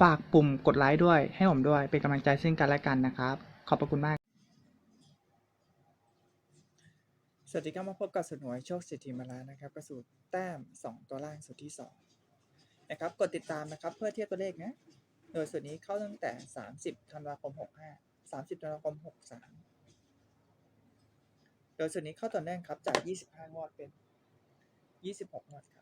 ฝากปุ่มกดไลค์ด้วย ให้ผมด้วยเป็นกำลังใจซึ่งกันและกันนะครับ ขอบพระคุณมาก สวัสดีครับมาพบกับสุดหวยโชคสิทธิมาล้วนะครับกระสูตรแต้ม 2 ตัวล่างสูตรที่ 2 นะครับ กดติดตามนะครับเพื่อเทียบตัวเลขนะ โดยส่วนนี้เข้าตั้งแต่ 30ธันวาคม 65 30ธันวาคม 63 โดยส่วนนี้เข้าต่อเนื่องครับจาก 25 งวดเป็น 26 งวดครับ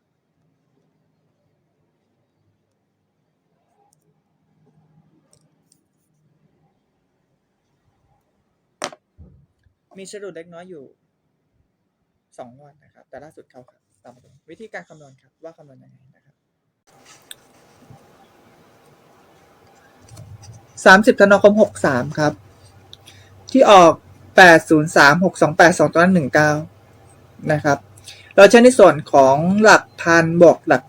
มีสรุปเล็กน้อยอยู่2งวดนนะครับ แต่ล่าสุดเขาครับตามวิธีการคำนวณครับ ว่าคำนวณยังไงนะครับสามสิบธันวาคมหกสามครับ ที่ออกแปดศูนย์สามหกสองแปดสองตัวนั้นหนึ่งเก้านะครับ เราใช้ในส่วนของหลักพันบวกหลัก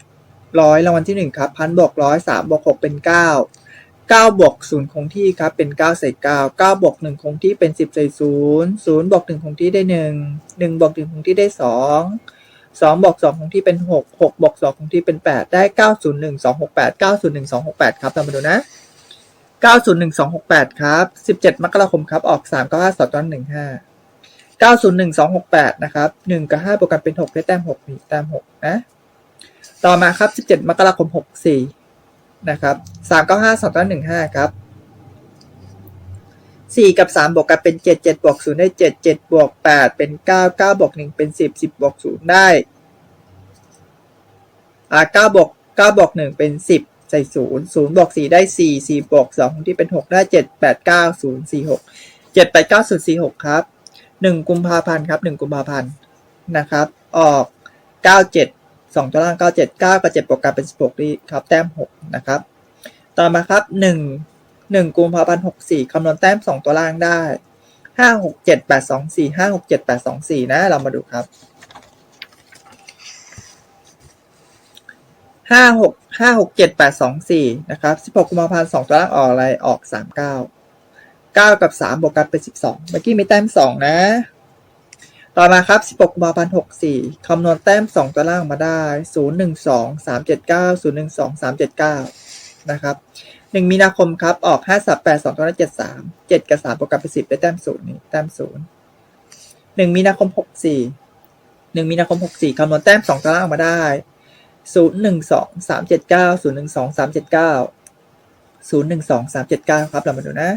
ร้อยรางวัลที่หนึ่งครับ พันบวกร้อยสามบวกหกเป็นเก้า เก้าบวกศูนย์คงที่ครับเป็นเก้าใส่เก้าเก้าบวกหนึ่งคงที่เป็นสิบใส่ศูนย์ศูนย์บวกหนึ่งคงที่ได้หนึ่งหนึ่งบวกหนึ่งคงที่ได้สองสองบวกสองคงที่เป็นหกหกบวกสองคงที่เป็นแปดได้เก้าศูนย์หนึ่งสองหกแปดเก้าศูนย์หนึ่งสองหกแปดครับเรามมาดูนะ 901268 ครับ 17 มกราคมครับ ออก 3 9 5 2ตอน15 901268 นะครับ 1 กับ 5 บวกกันเป็น 6 ได้แต้ม 6 มีแต้ม 6 นะ ต่อมาครับ 17 มกราคม 64 นะครับ3 9 5 2ตองเก้าหน15ครับ4กับ3บวกกันเป็น7 7บวก0ได้7 7บวก8เป็น9 9บวก1เป็น10 10บบวก0ได้อ่าบวก9บวก1เป็น10ใส่ศูนย์ศูนย์บวกสี่ได้สี่สี่บวกสองที่เป็นหกได้เจ็ดแปดเก้าศูนย์สี่หกเจ็ดแปดเก้าศูนย์สี่หกครับหนึ่งกุมภาพันธ์ครับหนึ่งกุมภาพันธ์นะครับ ออกเก้าเจ็ด สองตัวล่างเก้าเจ็ดเก้ากับเจ็ดบวกกันเป็นสิบหกนี่ครับแต้มหกนะครับ ต่อมาครับหนึ่งหนึ่งกุมภาพันธ์หกสี่คำนวณแต้มสองตัวล่างได้ห้าหกเจ็ดแปดสองสี่ห้าหกเจ็ดแปดสองสี่นะ เรามาดูครับห้าหกห้าหกเจ็ดแปดสองสี่นะครับสิบหกกุมภาพันธ์สองตัวล่างออกอะไรออกสามเก้าเก้ากับสามบวกกันเป็นสิบสองเมื่อกี้มีแต้มสองนะ ต่อมาครับ 16กุมภาพันธ์64 คำนวณแต้ม 2 ตัวล่างมาได้ 012 379 012 379 นะครับ 1 มีนาคมครับ ออก 5 3 8 2 9 7 3 7 กับ 3 ประกอบเป็น10ได้แต้ม0นี่แต้ม0 1 มีนาคม 64 1 มีนาคม 64 คำนวณแต้ม 2 ตัวล่างมาได้ 012 379 012 379 012 379 ครับ เรามาดูนะ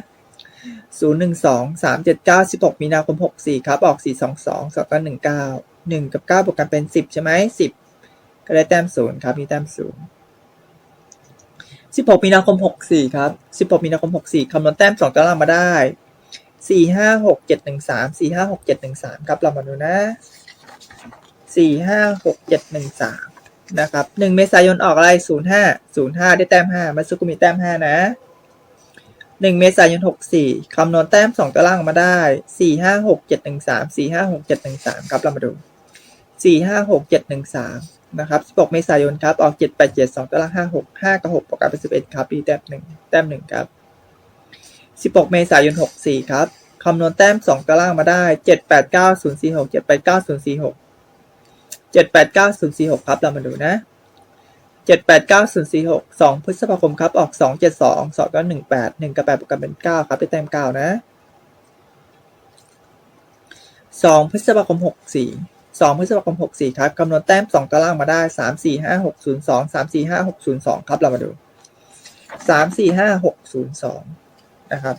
ศูนย์หนึ่งสองสามเจ็ดเก้าสิบหกมีนาคมหกสี่ครับ ออกสี่สองสองสองกันหนึ่งเก้าหนึ่งกับเก้าบวกกันเป็นสิบใช่ไหมสิบก็ได้แต้มศูนย์ครับมีแต้มศูนย์สิบหกมีนาคมหกสี่ครับสิบหกมีนาคมหกสี่คำนวณแต้มสองตัวล่างมาได้สี่ห้าหกเจ็ดหนึ่งสามสี่ห้าหกเจ็ดหนึ่งสามครับเรามาดูนะสี่ห้าหกเจ็ดหนึ่งสามนะครับหนึ่งเมษายนออกอะไรศูนย์ห้าศูนย์ห้าได้แต้มห้ามาซุกุมีแต้มห้านะ หนึ่งเมษายนหกสี่คำนวณแต้มสองตัวล่างออกมาได้สี่ห้าหกเจ็ดหนึ่งสามสี่ห้าหกเจ็ดหนึ่งสามครับเรามาดูสี่ห้าหกเจ็ดหนึ่งสามนะครับสิบหกเมษายนครับ ออกเจ็ดแปดเจ็ดสองตัวล่างห้าหกห้ากับหกประกอบเป็นสิบเอ็ดครับดีแต้มหนึ่งแต้มหนึ่งครับสิบหกเมษายนหกสี่ครับคำนวณแต้มสองตัวล่างมาได้เจ็ดแปดเก้าศูนย์สี่หกเจ็ดแปดเก้าศูนย์สี่หกเจ็ดแปดเก้าศูนย์สี่หกครับเรามาดูนะ เจ็ดแปดเก้าศูนย์สี่หกสองพฤษภาคมครับ ออกสองเจ็ดสองสองก็หนึ่งแปดหนึ่งกับแปดบวกกันเป็นเก้าครับไปแต้มเก้านะสองพฤษภาคมหกสี่สองพฤษภาคมหกสี่ครับคำนวณแต้มสองตารางมาได้สามสี่ห้าหกศูนย์สองสามสี่ห้าหกศูนย์สองครับเรามาดูสามสี่ห้าหกศูนย์สองนะครับ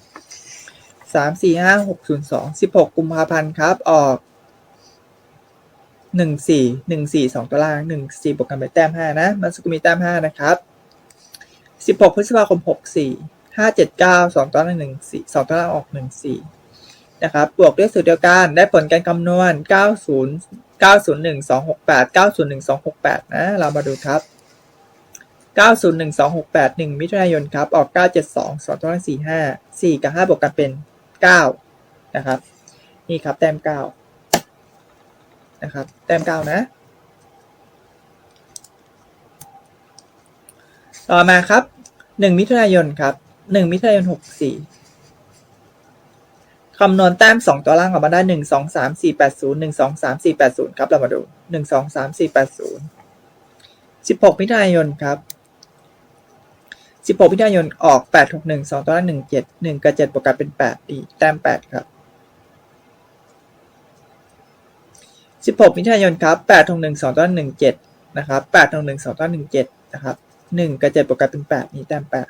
สามสี่ห้าหกศูนย์สองสิบหกกุมภาพันธ์ครับ ออก หนึ่งสี่หนึ่งสี่สองตัวล่างหนึ่งสี่บวกกันเป็นแต้มห้านะ มันสกุมีแต้มห้านะครับสิบหกพฤษภาคมหกสี่ห้าเจ็ดเก้าสองตัวล่างหนึ่งสี่สองตัวล่างออกหนึ่งสี่นะครับ บวกด้วยสูตรเดียวกัน ได้ผลการคำนวณเก้าศูนย์เก้าศูนย์หนึ่งสองหกแปดเก้าศูนย์หนึ่งสองหกแปดนะ เรามาดูครับเก้าศูนย์หนึ่งสองหกแปดหนึ่งมิถุนายนครับ ออกเก้าเจ็ดสองสองตัวล่างสี่ห้าสี่กับห้าบวกกันเป็นเก้านะครับ นี่ครับ แต้มเก้า นะครับ แต้มเก้านะ ต่อมาครับหนึ่งมิถุนายนครับหนึ่งมิถุนายนหกสี่คำนวณแต้มสองตัวล่างออกมาได้หนึ่งสองสามสี่แปดศูนย์หนึ่งสองสามสี่แปดศูนย์ครับเรามาดูหนึ่งสองสามสี่แปดศูนย์สิบหกมิถุนายนครับสิบหกมิถุนายนออกแปดหกหนึ่งสองตัวล่างหนึ่งเจ็ดหนึ่งกับเจ็ดบวกกันเป็นแปดดีแต้มแปดครับ สิบหกมิถุนายนครับแปดทงหนึ่งสองต้นหนึ่งเจ็ดนะครับแปดทงหนึ่งสองต้นหนึ่งเจ็ดนะครับหนึ่งกับเจ็ดบวกกันเป็นแปดมีแต้มแปด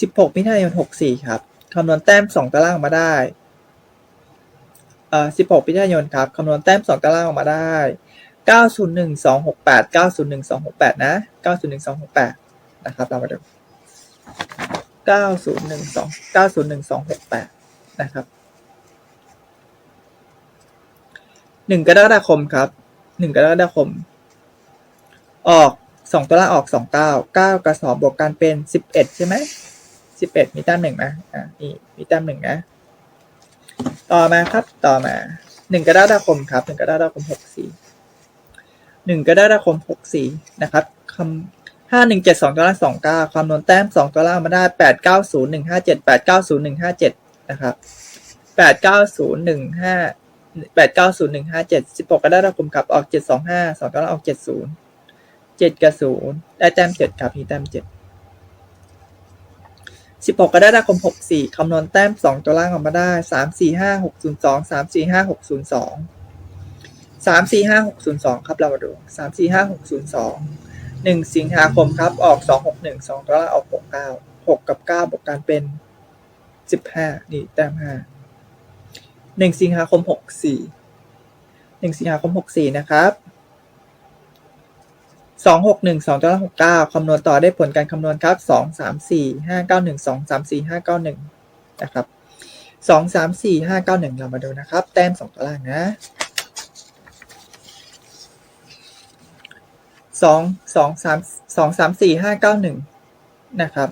สิบหกมิถุนายนหกสี่ครับคำนวณแต้มสองตารางออกมาได้เอ่อสิบหกมิถุนายนครับคำนวณแต้มสองตารางออกมาได้เก้าศูนย์หนึ่งสองหกแปดเก้าศูนย์หนึ่งสองหกแปดนะเก้าศูนย์หนึ่งสองหกแปดนะครับเรามาดูเก้าศูนย์หนึ่งสองเก้าศูนย์หนึ่งสองหกแปดนะครับ หนึ่งกรกฎาคมครับหนึ่งกรกฎาคม ออกสองตัวล่างออกสองเก้าเก้ากับสองบวกกันเป็นสิบเอ็ดใช่ไหมสิบเอ็ดมีแต้มหนึ่งนะอ่านี่มีแต้มหนึ่งนะ ต่อมาครับต่อมาหนึ่งกรกฎาคมครับหนึ่งกรกฎาคมหกสี่หนึ่งกรกฎาคมหกสี่นะครับคำห้าหนึ่งเจ็ดสองตัวล่างสองเก้าคำนวณแต้มสองตัวล่างมาได้แปดเก้าศูนย์หนึ่งห้าเจ็ดแปดเก้าศูนย์หนึ่งห้าเจ็ดนะครับแปดเก้าศูนย์หนึ่งห้า แปดเก้าศูนย์หนึ่งห้าเจ็ดสิบหกก็ได้รับคมครับออกเจ็ดสองห้าสองก็ออกเจ็ดศูนย์เจ็ดกับศูนย์ได้แต้มเจ็ดครับมีแต้มเจ็ดสิบหกก็ได้รับคมหกสี่คำนวณแต้มสองตัวล่างออกมาได้สามสี่ห้าหกศูนย์สองสามสี่ห้าหกศูนย์สองสามสี่ห้าหกศูนย์สองครับเรามาดูสามสี่ห้าหกศูนย์สองหนึ่งสิงหาคมครับออกสองหกหนึ่งสองตัวล่างออกหกเก้าหกกับเก้าบวกกันเป็นสิบห้านี่แต้มห้า หนึ่งสิงหาคมหกสี่หนึ่งสิงหาคมหกสี่นะครับสองหกหนึ่งสองตัวละหกเก้าคำนวณต่อได้ผลการคำนวณครับสองสามสี่ห้าเก้าหนึ่งสองสามสี่ห้าเก้าหนึ่งนะครับสองสามสี่ห้าเก้าหนึ่งเรามาดูนะครับ แต้มสองตัวล่างนะสองสองสามสองสามสี่ห้าเก้าหนึ่งนะครับ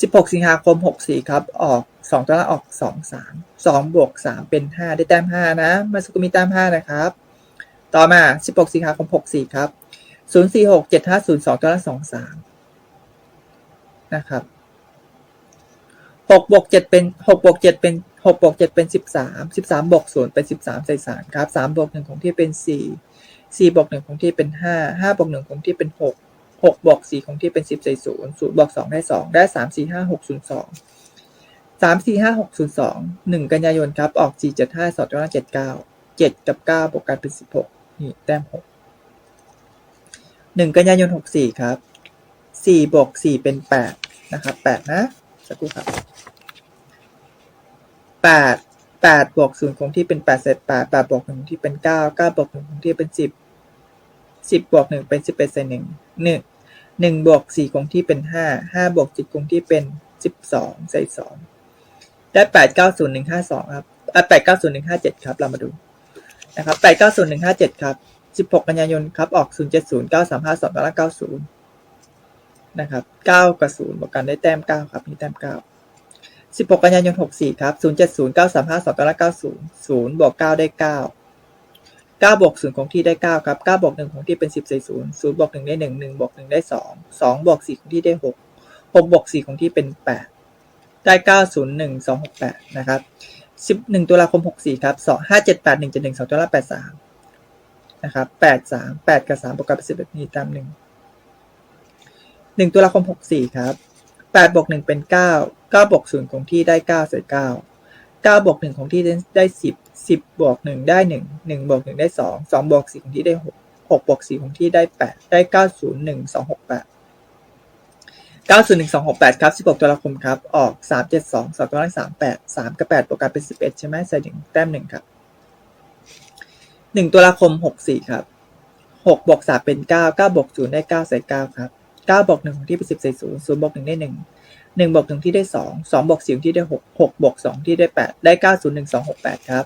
สิบหกสิงหาคมหกสี่ครับออก สองตัวละออกสองสามสองบวกสามเป็นห้าได้แต้มห้านะมาสุกุมีแต้มห้านะครับ ต่อมาสิบหกสิงหาคมหกสี่ครับศูนย์สี่หกเจ็ดห้าศูนย์สองตัวละสองสามนะครับหกบวกเจ็ดเป็นหกบวกเจ็ดเป็นหกบวกเจ็ดเป็นสิบสามสิบสามบวกศูนย์เป็นสิบสามใส่สามครับสามบวกหนึ่งของที่เป็นสี่สี่บวกหนึ่งของที่เป็นห้าห้าบวกหนึ่งของที่เป็นหกหกบวกสี่ของที่เป็นสิบใส่ศูนย์ศูนย์บวกสองได้สองได้สามสี่ห้าหกศูนย์สอง สามสี่ห้าหกศูนย์สองหนึ่งกันยายนครับ ออกสี่เจ็ดห้าสองเจ็ดเก้าเจ็ดกับเก้าบวกกันเป็นสิบหกนี่แต้มหกหนึ่งกันยายนหกสี่ครับสี่บวกสี่เป็นแปดนะครับแปดนะสักครู่ครับแปดแปดบวกศูนย์คงที่เป็นแปดเศษแปดแปดบวกหนึ่งคงที่เป็นเก้าเก้าบวกหนึ่งคงที่เป็นสิบสิบบวกหนึ่งเป็นสิบเอ็ดใส่หนึ่งหนึ่งหนึ่งบวกสี่คงที่เป็นห้าห้าบวกเจ็ดคงที่เป็นสิบสองใส่สอง ได้แปดเก้าศูนย์หนึ่งห้าสองครับแปดเก้าศูนย์หนึ่งห้าเจ็ดครับ เรามาดูนะครับแปดเก้าศูนย์หนึ่งห้าเจ็ดครับสิบหกกันยายนครับออกศูนย์เจ็ดศูนย์เก้าสามห้าสองแล้วเก้าศูนย์นะครับเก้ากับศูนย์บวกกันได้แต้มเก้าครับมีแต้มเก้าสิบหกกันยายนหกสี่ครับศูนย์เจ็ดศูนย์เก้าสามห้าสองแล้วเก้าศูนย์ศูนย์บวกเก้าได้เก้าเก้าบวกศูนย์คงที่ได้เก้าครับเก้าบวกหนึ่งคงที่เป็นสิบใส่ศูนย์ศูนย์บวกหนึ่งได้หนึ่งหนึ่งบวกหนึ่งได้สองสองบวกสี่คงที่ได้หกหกบวกสี่คงที่เป็นแปด ได้เก้าศูนย์หนึ่งสองหกแปดนะครับสิบหนึ่งตุลาคมหกสี่ครับสองห้าเจ็ดแปดหนึ่งเจ็ดหนึ่งสองตัวละแปดสามนะครับแปดสามแปดกับสามบวกกันเป็นสิบเอ็ดนี่ตามหนึ่งหนึ่งตุลาคมหกสี่ครับแปดบวกหนึ่งเป็นเก้าเก้าบวกศูนย์คงที่ได้เก้าเศษเก้าเก้าบวกหนึ่งคงที่ได้สิบสิบบวกหนึ่งได้หนึ่งหนึ่งบวกหนึ่งได้สองสองบวกสี่คงที่ได้หกหกบวกสี่คงที่ได้แปดได้เก้าศูนย์หนึ่งสองหกแปด ก้าศูนย์หนึ่งสองหกแปดเก้าศูนย์หนึ่งสองหกแปดครับสิบหกตุลาคมครับ ออกสามเจ็ดสองสองตัวละสามแปดสามกับแปดบวกกันเป็นสิบเอ็ดใช่ไหมใส่หนึ่งแต้มหนึ่งครับหนึ่งตุลาคมหกสี่ครับหกบวกสามเป็นเก้าเก้าบวกศูนย์ได้เก้าใส่เก้าครับเก้าบวกหนึ่งที่เป็นสิบใส่ศูนย์ศูนย์บวกหนึ่งได้หนึ่งหนึ่งบวกหนึ่งที่ได้สองสองบวกสี่ที่ได้หกหกบวกสองที่ได้แปดได้เก้าศูนย์หนึ่งสองหกแปดครับ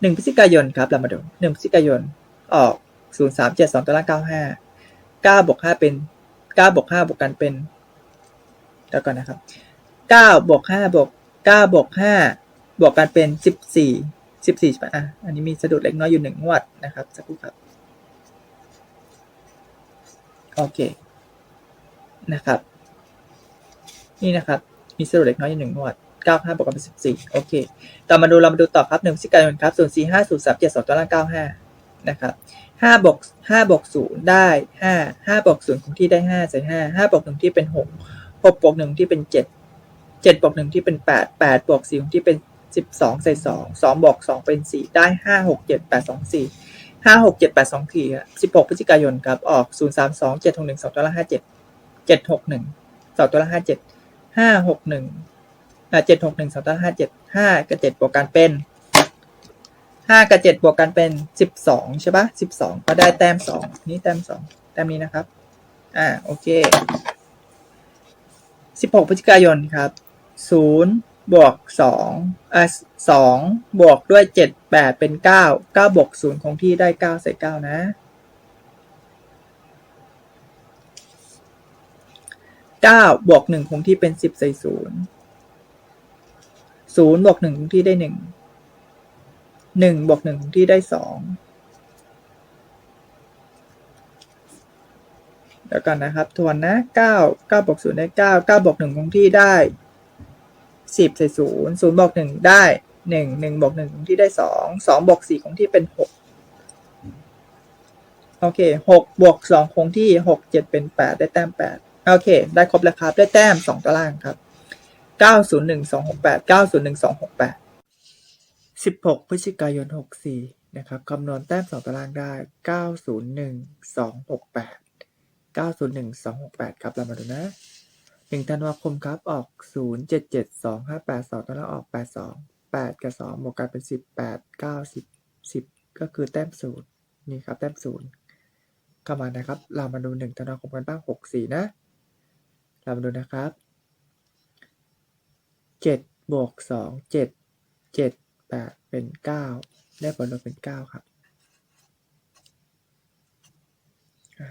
หนึ่งพฤศจิกายนครับเรามาดูหนึ่งพฤศจิกายน ออกศูนย์สามเจ็ดสองตัวล่างเก้าห้าเก้าบวกห้าเป็นเก้าบวกห้าบวกกันเป็น เดี๋ยวก่อนนะครับเก้าบวกห้าบวกเก้าบวกห้าบวกกันเป็นสิบสี่สิบสี่อะอันนี้มีสะดุดเล็กน้อยอยู่หนึ่งงวดนะครับสักครู่ครับโอเคนะครับ นี่นะครับ มีสะดุดเล็กน้อยอยู่หนึ่งงวดเก้าห้าบวกกันเป็นสิบสี่โอเค ต่อมาดูเรามาดูต่อครับหนึ่งพฤศจิกายนครับศูนย์สี่ห้าศูนย์สามเจ็ดสองตัวล่างเก้าห้านะครับห้าบวกห้าบวกศูนย์ได้ห้าห้าบวกศูนย์คงที่ได้ห้าใส่ห้าห้าบวกหนึ่งที่เป็นหก หกบวกหนึ่งที่เป็นเจ็ดเจ็ดบวกหนึ่งที่เป็นแปดแปดบวกสี่ที่เป็นสิบสองใส่สองสองบวกสองเป็นสี่ได้ห้าหกเจ็ดแปดสองสี่ห้าหกเจ็ดแปดสองสี่สิบหกพฤศจิกายนครับออกศูนย์สามสองเจ็ดหกหนึ่งสองตัวละห้าเจ็ดเจ็ดหกหนึ่งสองตัวละห้าเจ็ดห้าหกหนึ่งเจ็ดหกหนึ่งสองตัวละห้าเจ็ดห้ากับเจ็ดบวกกันเป็นห้ากับเจ็ดบวกกันเป็นสิบสองใช่ปะสิบสองก็ได้แต้มสองนี่แต้มสองแต้มนี้นะครับ อ่าโอเค สิบหกพฤศจิกายนครับศูนย์บวกสองอ่าสองบวกด้วยเจ็ดแปดเป็นเก้าเก้าบวกศูนย์คงที่ได้เก้าใส่เก้านะเก้าบวกหนึ่งคงที่เป็นสิบใส่ศูนย์ศูนย์บวกหนึ่งคงที่ได้หนึ่งหนึ่งบวกหนึ่งคงที่ได้สอง ดี๋ยวกันนะครับ ทวนนะเก้าเก้าบวกศูนย์ได้เก้าเก้าบวกหนึ่งคงที่ได้สิบใส่ศูนย์ศูนย์บวกหนึ่งได้หนึ่งหนึ่งบวกหนึ่งคงที่ได้สองสองบวกสี่คงที่เป็นหกโอเคหกบวกสองคงที่หกเจ็ดเป็นแปดได้แต้มแปดโอเค ได้ครบแล้วครับ ได้แต้มสองตารางครับเก้าศูนย์หนึ่งสองหกแปดเก้าศูนย์หนึ่งสองหกแปดสิบหกพฤศจิกายนหกสี่นะครับคำนวณแต้มสองตารางได้เก้าศูนย์หนึ่งสองหกแปดเก้าศูนย์หนึ่งสองหกแปดครับเรามาดูนะหนึ่งธันวาคมครับ ออกศูนย์เจ็ดเจ็ดสองห้าแปดสองตาราออกแปดสองแปดกับสองบวกกันเป็นสิบแปดเก้าสิบสิบก็คือแต้มศูนย์นี่ครับ แต้มศูนย์เข้ามานะครับ เรามาดูหนึ่งธันวาคมกันบ้างหกสี่นะ เรามาดูนะครับเจ็ดบวกสองเจ็ดเจ็ดแปดเป็นเก้าได้ผลลัพธ์เป็นเก้าครับ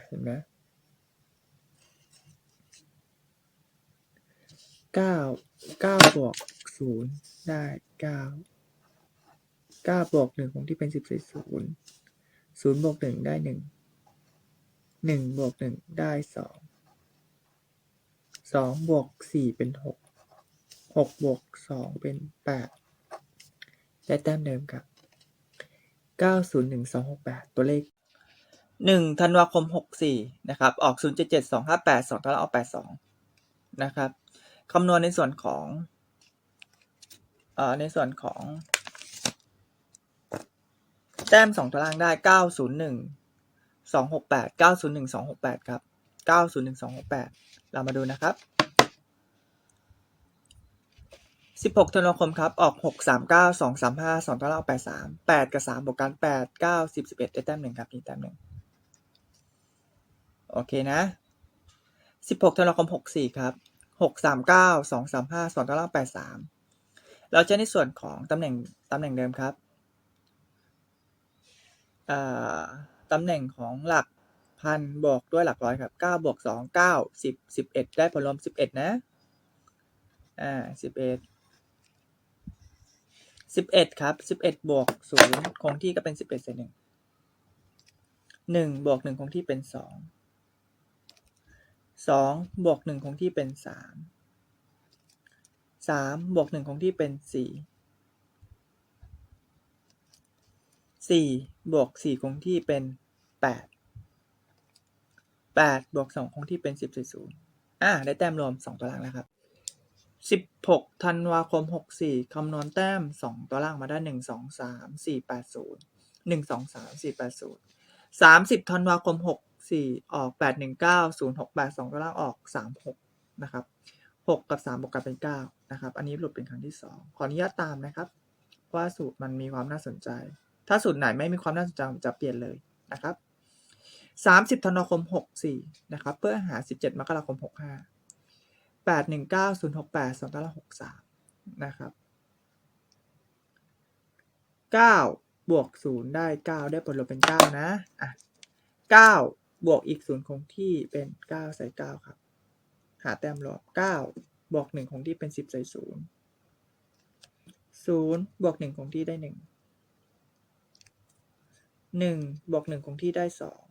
เห็นไหม เก้าเก้าบวกศูนย์ได้เก้าเก้าบวกหนึ่งของที่เป็นสิบสี่ศูนย์ศูนย์บวกหนึ่งได้หนึ่งหนึ่งบวกหนึ่งได้สองสองบวกสี่เป็นหกหกบวกสองเป็นแปดได้แต้มเดิมครับเก้าศูนย์หนึ่งสองหกแปดตัวเลขหนึ่งธันวาคมหกสี่นะครับ ออกศูนย์เจ็ดเจ็ดสองห้าแปดสองตารางออกแปดสองนะครับ คำนวณในส่วนของเอ่อในส่วนของ แต้มสองตารางได้เก้าศูนย์หนึ่งสองหกแปดเก้าศูนย์หนึ่งสองหกแปดครับเก้าศูนย์หนึ่งสองหกแปดเรามาดูนะครับ16ธันวาคมครับออก6 3 9 2 3 5 2ตาราง8 3 8กับ3บวกกัน8 9 10 11ได้แต้มหนึ่งครับนี่แต้มหนึ่งโอเคนะ16ธันวาคม64ครับ 6 3 9 2 3 5 2ตาราง8 3 เราจะในส่วนของตำแหน่งตำแหน่งเดิมครับตำแหน่งของหลักพันบวกด้วยหลักร้อยครับเก้าบวกสองเก้าสิบสิบเอ็ดได้ผลรวมสิบเอ็ดนะอ่าสิบเอ็ดสิบเอ็ดครับสิบเอ็ดบวกศูนย์คงที่ก็เป็นสิบเอ็ดเศษหนึ่งหนึ่งบวกหนึ่งคงที่เป็นส องสองบวกหนึ่งคงที่เป็นสามสามบวกหนึ่งคงที่เป็นสี่สี่บวกสี่คงที่เป็นแปดแปดบวกสองคงที่เป็นสิบส่ศูนย์อ่าได้แต้มรวมสองตัวล่างแล้วครับสิบหกธันวาคมหกสี่คำนวณแต้มสองตัวล่างมาได้หนึ่งสองสามสี่แปดศูนย์หนึ่งสองสามสี่แปดศูนย์สามสิบธันวาคมหก สี่ออกแปดหนึ่งเก้าศูนย์หกแปดสองตัวล่างออกสามหกนะครับหกกับสามบวกกันเป็นเก้านะครับ อันนี้หลุดเป็นครั้งที่สองขออนุญาตตามนะครับ ว่าสูตรมันมีความน่าสนใจ ถ้าสูตรไหนไม่มีความน่าสนใจจะเปลี่ยนเลยนะครับสามสิบธันวาคมหกสี่นะครับ เพื่อหาสิบเจ็ดมกราคมหกห้าแปดหนึ่งเก้าศูนย์หกแปดสองเก้างหกสามนะครับเก้าบวกศูนย์ได้เก้าได้ผลลบเป็นเก้านะอะเก้า บวกอีกศูนย์คงที่เป็นเก้าใส่เก้าครับ หาแต้มลบเก้าบวกหนึ่งคงที่เป็นสิบใส่ศูนย์ศูนย์บวกหนึ่งคงที่ได้หนึ่งหนึ่งบวกหนึ่งคงที่ได้สอง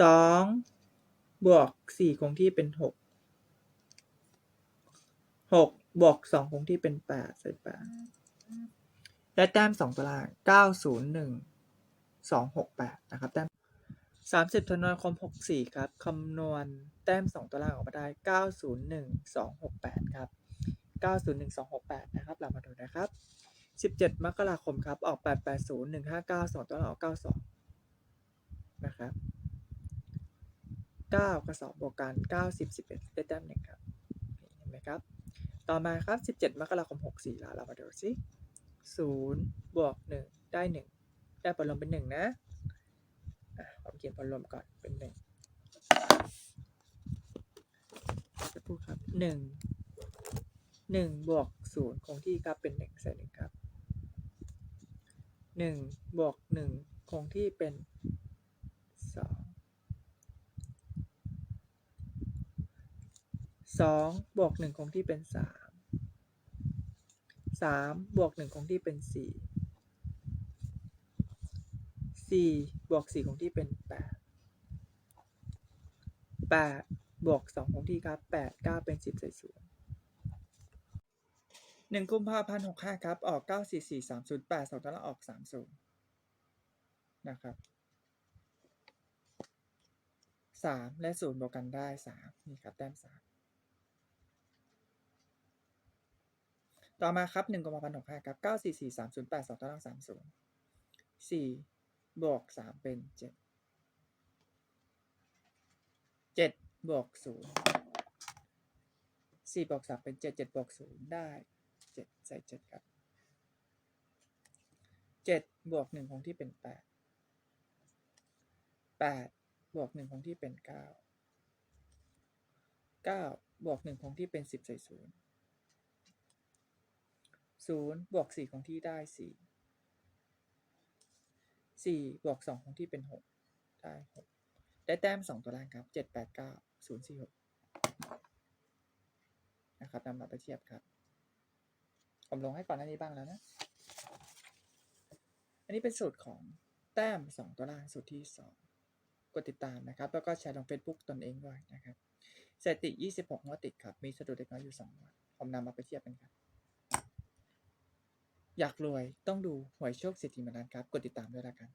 สองบวกสี่คงที่เป็นหกหกบวกสองคงที่เป็นแปดใส่แปดได้แต้มสองตารางเก้าศูนย์หนึ่ง สองหกแปดนะครับแต้มสามสิบธันวาคมหกสี่ครับคำนวณแต้มสองตัวล่างออกมาได้เก้าศูนย์หนึ่งสองหกแปดครับเก้าศูนย์หนึ่งสองหกแปดนะครับ เรามาดูนะครับสิบเจ็ดมกราคมครับ ออกแปดแปดศูนย์หนึ่งห้าเก้าสองตัวล่างออกเก้าสองนะครับเก้ากับสองบวกกันเก้าสิบสิบเอ็ดได้แต้มหนึ่งครับ เห็นไหมครับ ต่อมาครับสิบเจ็ดมกราคมหกสี่เรามาดูสิศูนย์บวกหนึ่งได้หนึ่ง ได้ผลลงเป็นหนึ่งนะอะผมเขียนผลรวมก่อนเป็นหนึ่งจะพูดครับหนึ่งหนึ่งบวกศูนย์คงที่ครับเป็นหนึ่งใส่หนึ่งครับหนึ่งบวกหนึ่งคงที่เป็นสองสองบวกหนึ่งคงที่เป็นสามสามบวกหนึ่งคงที่เป็นสี่ สี่บวกสี่ของที่เป็นแปดแปดบวกสองของที่ครับแปดเก้าเป็นสิบใส่ศูนย์หนึ่งกุมภาพันธ์หกห้าครับ ออกเก้าสี่สี่สามศูนย์แปดสองตารางออกสามศูนย์นะครับสามและศูนย์บวกกันได้สามนี่ครับแต้มสามต่อมาครับหนึ่งกุมภาพันธ์หกห้าครับเก้าสี่สี่สามศูนย์แปดสองตารางสามศูนย์สี่ บวกสามเป็นเจ็ดเจ็ดบวกศูนย์สี่บวกสามเป็นเจ็ดเจ็ดบวกศูนย์ได้เจ็ดใส่เจ็ดครับเจ็ดบวกหนึ่งคงที่เป็นแปดแปดบวกหนึ่งคงที่เป็นเก้าเก้าบวกหนึ่งคงที่เป็นสิบใส่ศูนย์ศูนย์บวกสี่คงที่ได้สี่ สี่บวกสองของที่เป็นหกได้หกได้แต้มสองตัวล่างครับเจ็ดแปดเก้าศูนย์สี่หกนะครับนำมาไปเทียบครับ ผมลงให้ก่อนหน้านี้บ้างแล้วนะ อันนี้เป็นสูตรของแต้มสองตัวล่างสูตรที่สองกดติดตามนะครับ แล้วก็แชร์ลง Facebook ตนเองด้วยนะครับสถิติยี่สิบหกงวดติดครับ มีสะดุดเล็กน้อยอยู่สองงวดผมนำมาไปเทียบกันครับ อยากรวยต้องดูหวยโชคเสิทธิมนันครับ กดติดตามด้วยละกัน